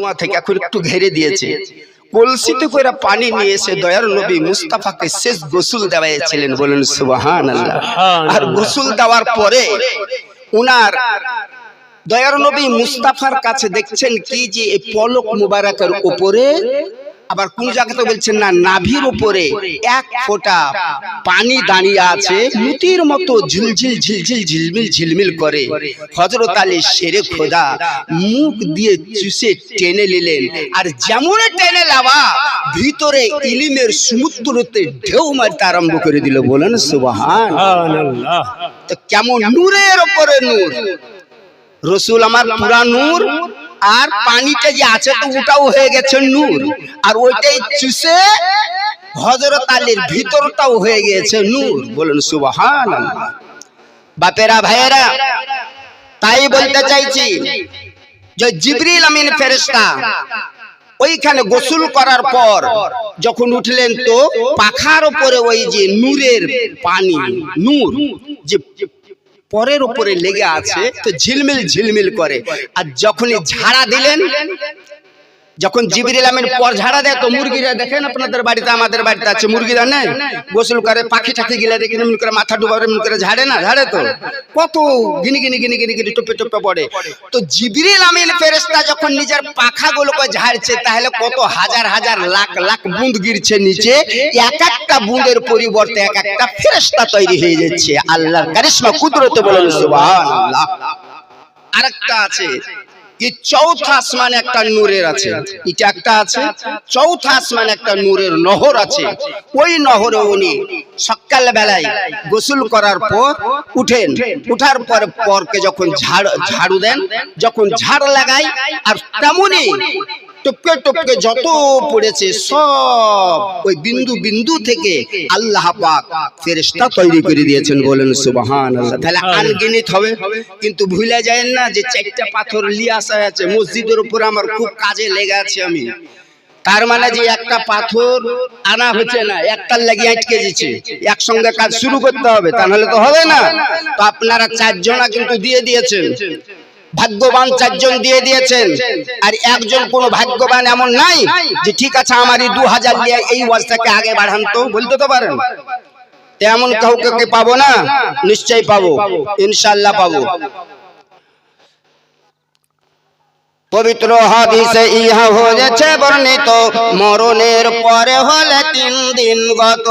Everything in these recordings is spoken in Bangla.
কুয়া থেকে এখন একটু ঘেরে দিয়েছে। কলসিতে করে পানি নিয়ে এসে দয়ার নবী মুস্তাফাকে শেষ গোসুল দেওয়াইছিলেন বলেন সুবাহান আল্লাহ আর গোসুল দেওয়ার পরে উনার দয়ার নবী মুস্তাফার কাছে দেখছেন কি যে এই পলক মুবারকের উপরে আবার কোন জায়গাতে বলছেন না নাভির উপরে এক ফোঁটা পানি দাঁড়িয়ে আছে মুতির মতো ঝিলঝিল ঝিলঝিল ঝিলমিল ঝিলমিল করে। হজরত আলী শেরে খোদা মুখ দিয়ে চুষে টেনে নিলেন। আর যেমন টেনে লাবা ভিতরে ইলিমের সমুদ্রতে ঢেউ মারতে আরম্ভ করে দিল। বলেন সুবাহান। তো কেমন নূরের ওপরে নূর? রসুল আমার পুরা নূর আর পানিটা যে আছে তো ওটাও হয়ে গেছে নূর। আর ওইটাই চুষে হজরত আলীর ভিতরটাও হয়ে গেছে নূর। বলুন সুবহান বাপেরা, ভাইয়েরা, তাই বলতে চাইছি যে জিবরিল আমিন ফেরেশতা ওইখানে গোসল করার পর যখন উঠলেন তো পাখার উপরে ওই যে নূরের পানি, নূর, যে পরের উপরে লেগে আছে তো ঝিলমিল ঝিলমিল করে। আর যখনই ঝাড়া দিলেন যখন জিবির আমিন পর ঝাড়া দেয় তো মুরগিরা দেখেন আপনাদের বাড়িতে আমাদের বাড়িতে আছে মুরগিরা নেই। গোসল করে পাখি টাখি গিলে দেখে এমন করে মাথা ডুবাবে এমন করে ঝাড়ে না ঝাড়ে তো। কত গিনি গিনি গিনি গিনি গিনি টুপে টুপে পড়ে। তো জিবরিল আমিন ফেরেশতা যখন নিজের পাখাগুলোকে ঝাড়ছে তাহলে কত হাজার হাজার লাখ লাখ বুঁদ গিরছে নিচে এক একটা বুঁদের পরিবর্তে এক একটা ফেরেস্তা তৈরি হয়ে যাচ্ছে। আল্লাহর কারিশমা কুদরতে বলেন সুবহানাল্লাহ। আরেকটা আছে। এই চৌথা আসমানে একটা নূরের আছে। এটা একটা আছে একটা নহর আছে। ওই নহরে উনি সকাল বেলায় গোসল করার পর উঠেন। উঠার পর পরকে যখন ঝাড় ঝাড়ু দেন, যখন ঝাড় লাগাই আর তেমনই টপকে টপকে যত পড়েছে সব ওই বিন্দু বিন্দু থেকে আল্লাহ পাক ফেরেশতা তৈরি করে দিয়েছেন বলেন, সুবহানাল্লাহ। তাহলে আনগিনিত হবে? কিন্তু ভুলে যায় না যে চারটা পাথর লিয়ে আসা আছে, মসজিদের উপর আমার খুব কাজে লেগে আছে আমি। তার মানে যে একটা পাথর আনা হচ্ছে না, একটার লাগি আটকে দিচ্ছে একসঙ্গে কাজ শুরু করতে হবে, তা নাহলে তো হবে না। তো আপনারা চারজনা কিন্তু দিয়ে দিয়েছেন। ভাগ্যবান চারজন দিয়ে দিয়েছেন। আর একজন কোন ভাগ্যবান এমন নাই যে ঠিক আছে আমারই দু হাজার নিয়ে এই ওয়াজটাকে আগে বাড়ান তো বলতে তো পারেন। তেমন কাউকে পাবো না নিশ্চয়ই পাবো। ইনশাল্লাহ পাবো। পবিত্র হাদিসে ইহা হয়েছে বর্ণিত। মরণের পরে হলে তিন দিন গত।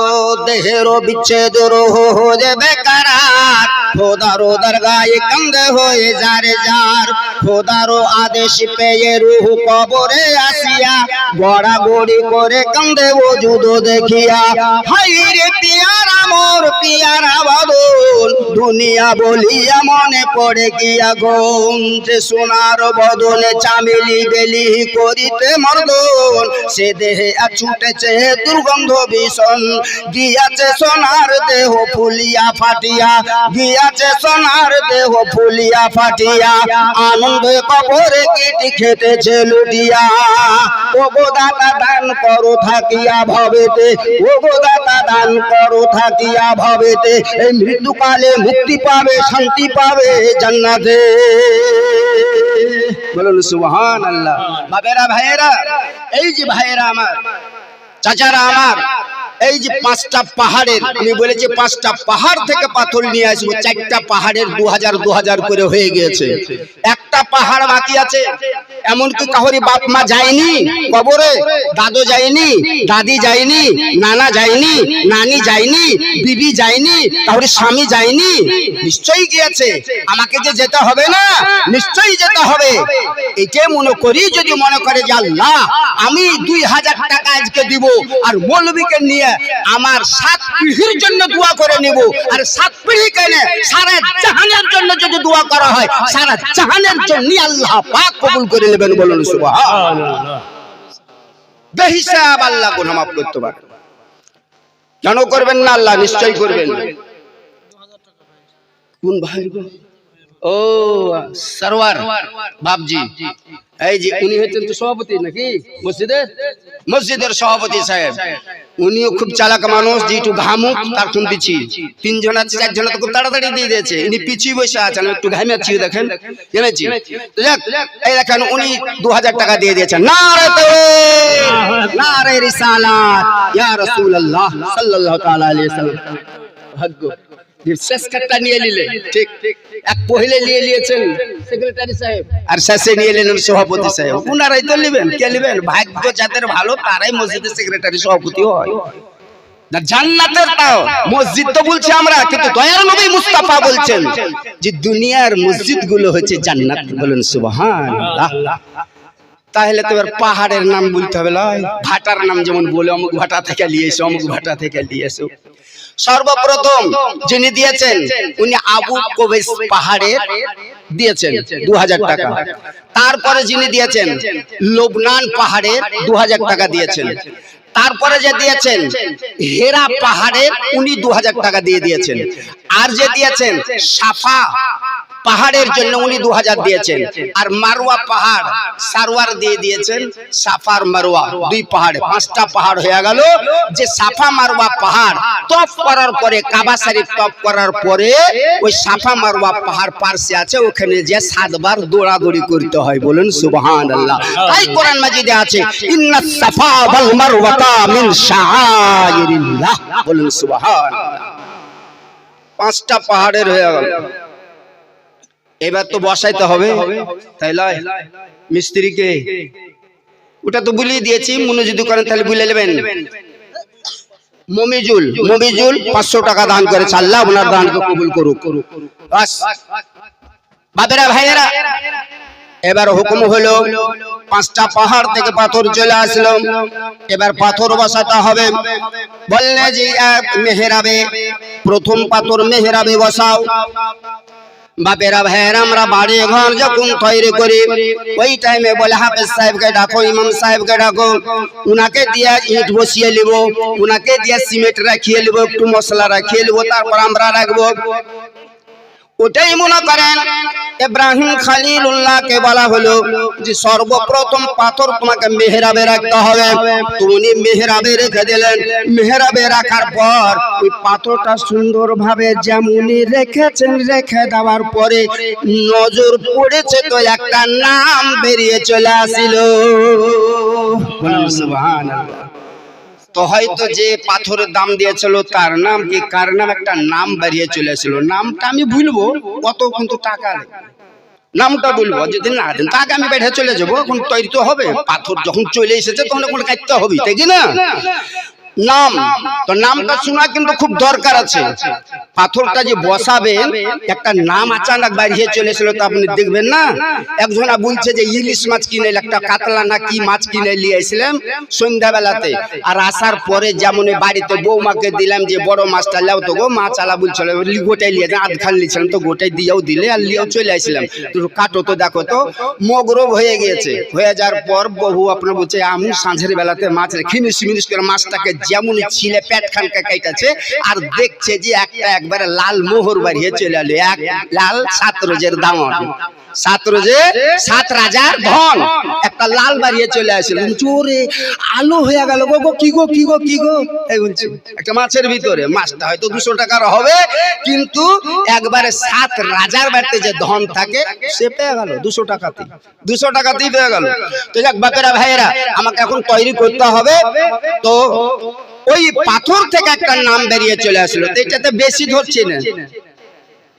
দেহের বিচ্ছেদ রোহ হয়ে বেকারার খোদারো দরগায় কান্দে হয়ে যারে যার। খোদারো আদেশ পেয়ে রুহ কবরে আসিয়া গড়া গড়ি করে কান্দে ওজুদ দেখিয়া হাই রে পিয়ারা বদল, দুনিয়া বলিয়া মনে পড়ে গিয়া গম যে সোনার বদনে চামেলি বেলি করিতে মর্দন, সে দেহে ছুটেছে দুর্গন্ধ ভীষণ। গিয়াছে সোনার দেহ ফুলিয়া ফাটিয়া, গিয়াছে সোনার দেহ ফুলিয়া ফাটিয়া। আনন্দে কবরে কেটে খেতেছে লুটিয়া। ও গো দাতা দান করো থাকিয়া ভবেতে ও গো দাতা দান করো থাকিয়া ভবেতে এই মৃত্যুকালে মুক্তি পাবে, শান্তি পাবে জান্নাতে। বলুন সুবহান আল্লাহ বাবেরা ভাইয়েরা, এই যে ভাইয়েরা আমার, চাচারা আমার এই যে পাঁচটা পাহাড়ের, আমি বলেছি পাঁচটা পাহাড় থেকে পাথর নিয়ে আসব, চারটা পাহাড়ের দু হাজার দু হাজার করে হয়ে গিয়েছে। একটা পাহাড় বাকি আছে, এমনকি কাহরি বাপ মা যায়নি, কবরে দাদু যায়নি, দাদি যায়নি, নানা যায়নি, নানি যায়নি, বিবি যায়নি, কাহরি স্বামী যায়নি, নিশ্চয়ই গিয়েছে। আমাকে যে যেতে হবে না, নিশ্চয়ই যেতে হবে। এটাই মনে করি, যদি মনে করে যে আল্লাহ, আমি দুই হাজার টাকা আজকে দিব, আর মৌলবীকে নিয়ে আমার সাত পিঢ়ির জন্য দোয়া করে নিব। আর সাত পিঢ়ি কেন? সারা জাহানের জন্য যদি দোয়া করা হয়, সারা জাহানের জন্য আল্লাহ পাক কবুল করে নেবেন বলুন সুবহানাল্লাহ। বেহিসাব আল্লাহ গুনাহ মাফ করতে পারে। কেন করবেন না? আল্লাহ নিশ্চয়ই করবেন। কোন ভাই? ও সরওয়ার বাপজি। এই যে উনি হচ্ছেন তো সভাপতি নাকি? মসজিদে? মসজিদের সভাপতি সাহেব। উনিও খুব চালাক মানুষ যে একটু ঘামুক তার কোন দিচ্ছি। তিনজন আছে চারজন তো খুব তাড়াতাড়ি দিয়ে দিয়েছে। ইনি পিছিয়ে বসে আছেন একটু ঘামাচ্ছি দেখেন। জেনেছি তো যাক, এই দেখেন উনি দু হাজার টাকা দিয়ে দিয়েছেন। না রে রিসালাত! ইয়া রাসূলুল্লাহ সাল্লাল্লাহু তাআলা আলাইহি সাল্লাম ভাগ্য। নিয়ে নিলে ঠিক এক পहिले নিয়ে নিয়েছেন সেক্রেটারি সাহেব আর শেষে নিয়ে নিলেন সভাপতি সাহেব। উনারাই তো নেবেন, কে নেবেন? ভাগ্য যাদের ভালো, তারাই মসজিদের সেক্রেটারি সভাপতি হয়। যে দুনিয়ার মসজিদগুলো হচ্ছে জান্নাত। বলেন, সুবহানাল্লাহ। তাহলে তো এবার পাহাড়ের নাম বলতে হবে ভাটার নাম যেমন বলে, অমুক ভাটা থেকে নিয়ে এসো, অমুক ভাটা থেকে নিয়ে এসো। সর্বপ্রথম যিনি দিয়েছেন উনি আবু কবেস পাহাড়ে দিয়েছেন দু হাজার টাকা। তারপরে যিনি দিয়েছেন লোবনান পাহাড়ে দু হাজার টাকা দিয়েছেন। তারপরে যে দিয়েছেন হেরা পাহাড়ে উনি দু হাজার টাকা দিয়ে দিয়েছেন। আর যে দিয়েছেন সাফা পাহাড়ের জন্য উনি দু হাজার দিয়েছেন। আর মারোয়া পাহাড় সারোয়ার দিয়ে দিয়েছেন। সাফার মারোয়া দুই পাহাড়ে পাঁচটা পাহাড় হয়ে গেল যে সাফা মারোয়া পাহাড় তপ করার পরে কাবা শরীফ তপ করার পরে ওই সাফা মারোয়া পাহাড় পার্শ্বে আছে ওখানে যে সাতবার দৌড়াদৌড়ি করতে হয় বলুন সুবহান আল্লাহ তাই কোরআন মাজিদে আছে ইন্না সাফা ওয়াল মারওয়াতা মিন শাআইরিল্লাহ বলুন সুবহান পাঁচটা পাহাড়ের হয়ে গেল এবার তো বসাইতে হবে। তাই মিস্ত্রিকে। ওটা তো বুলিয়ে দিয়েছি মনে যদি করেন তাহলে বুলে নেবেন। মমিজুল মমিজুল পাঁচশো টাকা দান করে আল্লাহ ওনার দানকে কবুল করুক। বাবেরা ভাইয়েরা, এবার হুকুম হলো, পাঁচটা পাহাড় থেকে পাথর চলে আসলো। এবার পাথর বসাতে হবে। বললে যে মেহেরাবে, প্রথম পাথর মেহেরাবে বসাও। বাপেরা, ভাইয়ের, আমরা বাড়ি ঘর যখন তৈরি করি, ওই টাইমে বলে, হাফেজ সাহেবকে ডাকো, ইমাম সাহেবকে ডাকো, উনাকে দিয়ে ইট বসিয়ে নিব, উনাকে দিয়ে সিমেন্ট রাখিয়ে নিব, একটু মশলা রাখিয়ে নিব, তারপর আমরা রাখব। ওটাই মনে করেন ইব্রাহিম খালিলুল্লাহকে বলা হলো যে সর্বপ্রথম পাথর তোমাকে মেহরাবে রাখতে হবে। তুমি মেহরাবে রেখে দিলেন। মেহরাবে রাখার পর ওই পাথরটা সুন্দরভাবে যেমনই রেখেছেন রেখে দেওয়ার পরে নজর পড়েছে তো একটা নাম বেরিয়ে চলে আসিল। সুবহানাল্লাহ। তো হয়তো যে পাথরের দাম দিয়েছিল, তার নাম কি, কার নাম একটা নাম বাড়িয়ে চলেছিল নামটা আমি ভুলবো কত কিন্তু টাকা নামটা বলব যদি না দেন, তাকে আমি বেঠে চলে যাব, এখন তৈরি তো হবে। পাথর যখন চলে এসেছে, তখন এখন কাটতে হবে তাই কি না? নাম। তো নামটা শোনা কিন্তু খুব দরকার আছে। পাথরটা যে বসাবেন, একটা নাম আচানক বাড়িয়ে চলে এসেছিল তো আপনি দেখবেন না। একজনা বলছে যে, ইলিশ মাছ কিনে, একটা কাতলা না কি মাছ কিনে নিয়ে এসেছিলাম সন্ধ্যাবেলাতে। আর আসার পরে যেমন বাড়িতে বৌমাকে দিলাম যে, বড় মাছটা লাও তো গো। মাছ আলা বলছিল গোটাই লিয়ে আধ খান নিয়েছিলাম তো, গোটাই দিয়েও দিলে আর লিয়েও চলে আসলাম। তো কাটো তো দেখো তো, মগরব হয়ে গিয়েছে। হয়ে যাওয়ার পর বহু আপনার বলছে, আমি সাঁঝের বেলাতে মাছ খিনিস মিনিস করে মাছটাকে যেমন ছিলে পেট খানকে কেটেছে আর দেখছে যে একটা একবারে লাল মোহর বাড়িয়ে চলে এলো এক লাল সাত রোজের দাম সাত রোজে সাত রাজার ধন। একটা লাল বাড়িয়ে চলে আসলো চোরে আলো হয়ে গেল গো গো, কি গো কি গো কি গো? একটা মাছের ভিতরে, মাছটা হয়তো দুশো টাকার হবে, কিন্তু একবারে সাত রাজার বাড়িতে যে ধন থাকে, সে পেয়ে গেল দুশো টাকাতে দুশো টাকাতেই পেয়ে গেল। তো যাক, বাপেরা, ভাইয়েরা, আমাকে এখন তৈরি করতে হবে। তো ওই পাথর থেকে একটা নাম বেরিয়ে চলে আসলো। তো এটাতে বেশি ধরছি না।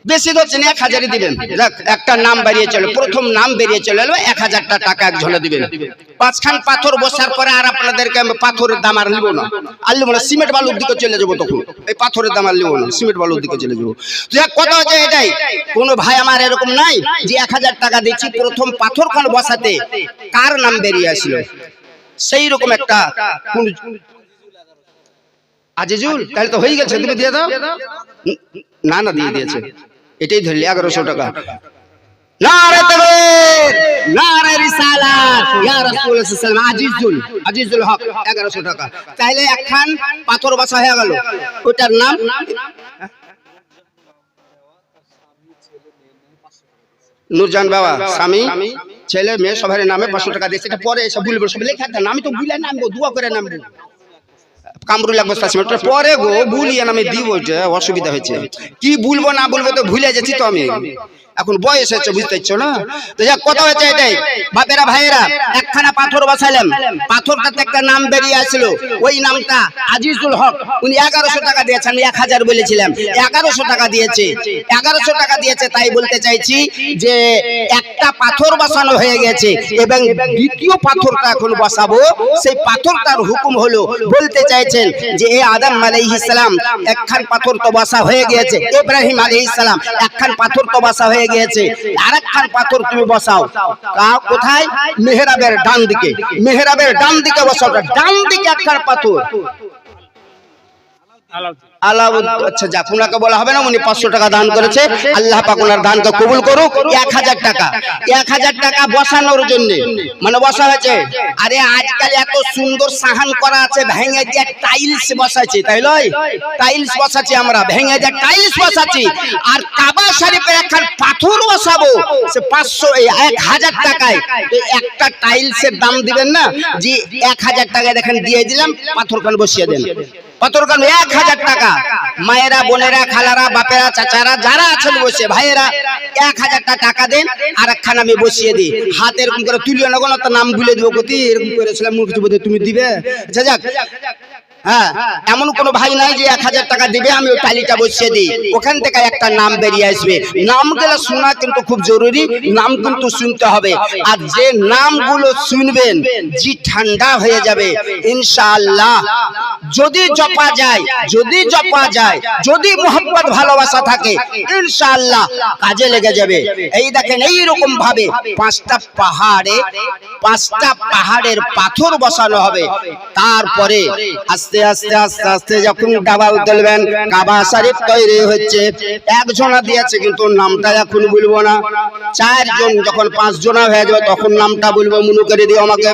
বেশি ধরছে এক হাজারই দিবেন। যাক, একটা নাম বেরিয়ে চলে প্রথম নাম বেরিয়ে চলে এলো এক হাজারটা টাকা একজনে দিবেন। পাঁচখান পাথর বসার পরে আর আপনাদেরকে আমি পাথরের দাম আর নিব না। আর নিব না সিমেন্ট বালুর দিকে চলে যাব তখন। এই পাথরের দাম আর নিব না সিমেন্ট বালুর দিকে চলে যাব। তো যাক, কথা হচ্ছে এটাই। কোনো ভাই আমার এরকম নাই যে এক হাজার টাকা দিচ্ছি প্রথম পাথর খান বসাতে কার নাম বেরিয়ে আসলো? সেই রকম একটা আজিজুল তাহলে তো হয়ে গেছে তুমি দিয়ে দাও। না না দিয়ে দিয়েছে। এটাই ধরলি এগারোশো টাকা। নারে তাকবীর নারে রিসালাত। রাসূলুল্লাহ সাল্লাল্লাহু আলাইহি ওয়াসাল্লাম আজিজুল আজিজুল হক 1100 টাকা। তাইলে একখান পাথর বসা হয়ে গেল। ওটার নাম? নূরজান বাবা স্বামী ছেলে মেয়ে সবাই নামে পাঁচশো টাকা দিয়েছে। এটা পরে এসে বলব সব লেখা দেন আমি তো বুলে নামবো দুয়া করে নামবো। কামরুল পাঁচ স্টাসিমেন্ট পরে গো বুলিয়ে আমি দিব অসুবিধা হয়েছে। কি বলব না বলব তো ভুলে যাচ্ছি তো আমি। এখন বয়স হচ্ছে বুঝতে পারছ না? তো যাক কথা হচ্ছে এটাই। বাপেরা ভাইয়েরা একখানা পাথর বসাইলাম। পাথরটাতে একটা নাম বেরিয়ে আসলো। ওই নামটা আজিজুল হক। উনি এগারোশো টাকা দিয়েছেন এক হাজার বলেছিলাম। এগারোশো টাকা দিয়েছে। এগারোশো টাকা দিয়েছে তাই বলতে চাইছি যে একটা পাথর বসানো হয়ে গেছে এবং দ্বিতীয় পাথরটা এখন বসাবো। সেই পাথরটার হুকুম হলো বলতে চাইছেন যে এ আদম আলাইহিস সালাম একখান পাথর তো বসা হয়ে গিয়েছে ইব্রাহিম আলাইহিস সালাম একখান পাথর তো বসা হয়ে গিয়েছে। আরেকখান পাথর তুমি বসাও। কোথায়? মেহরাবের ডান দিকে। মেহরাবের ডান দিকে বসাও। ডান দিকে একখান পাথর। আচ্ছা পাঁচশো টাকা দান করেছে। কবুল করুক। এক হাজার টাকা। এক হাজার টাকা বসানোর মানে বসা হয়েছে। আরে, আজকাল এত সুন্দর সাহান করা আছে, ভেঙে টাইলস তাই টাইলস বসাচ্ছি আমরা, ভেঙে টাইলস আর কাবা একখান পাথর বসাবো, সে পাঁচশো এক হাজার টাকায়। একটা টাইলসের দাম দিবেন না? যে এক হাজার টাকায় দেখেন, দিয়ে দিলাম, পাথরখান বসিয়ে দেন। পাথরখান এক হাজার টাকা। মায়েরা, বোনেরা, খালারা, বাপেরা, চাচারা, যারা আছেন বসে, ভাইয়েরা, এক হাজার টাকা দেন আর একখান আমি বসিয়ে দিই। হাত এরকম করে তুলিও না, কোনো নাম ভুলে দিব, কতি এরকম করেছিলাম, মুখ তুমি দিবে। যাক। হ্যাঁ এমন কোন ভাই নাই যে এক হাজার টাকা দিবে, আমি ওই টালিটা বসিয়ে দিই। ওখান থেকে একটা নাম বেরিয়ে আসবে। নামগুলো শোনা কিন্তু খুব জরুরি, নাম কিন্তু শুনতে হবে। আর যে নামগুলো শুনবেন, জি ঠান্ডা হয়ে যাবে, ইনশাআল্লাহ। যদি জপা যায়, যদি জপা যায়, যদি মোহাম্মত ভালোবাসা থাকে, ইনশাআল্লাহ কাজে লেগে যাবে। এই দেখেন এই রকম ভাবে পাঁচটা পাহাড়ে, পাঁচটা পাহাড়ের পাথর বসানো হবে। তারপরে আস্তে আস্তে আস্তে আস্তে আস্তে যখন কাবা তুলবেন কাবা শরীফ তৈরি হচ্ছে। একজনা দিয়েছে, কিন্তু নামটা এখন বলব না। চারজন, যখন পাঁচ জনা হয়ে যাবে, তখন নামটা বলব মনে করে দিও আমাকে।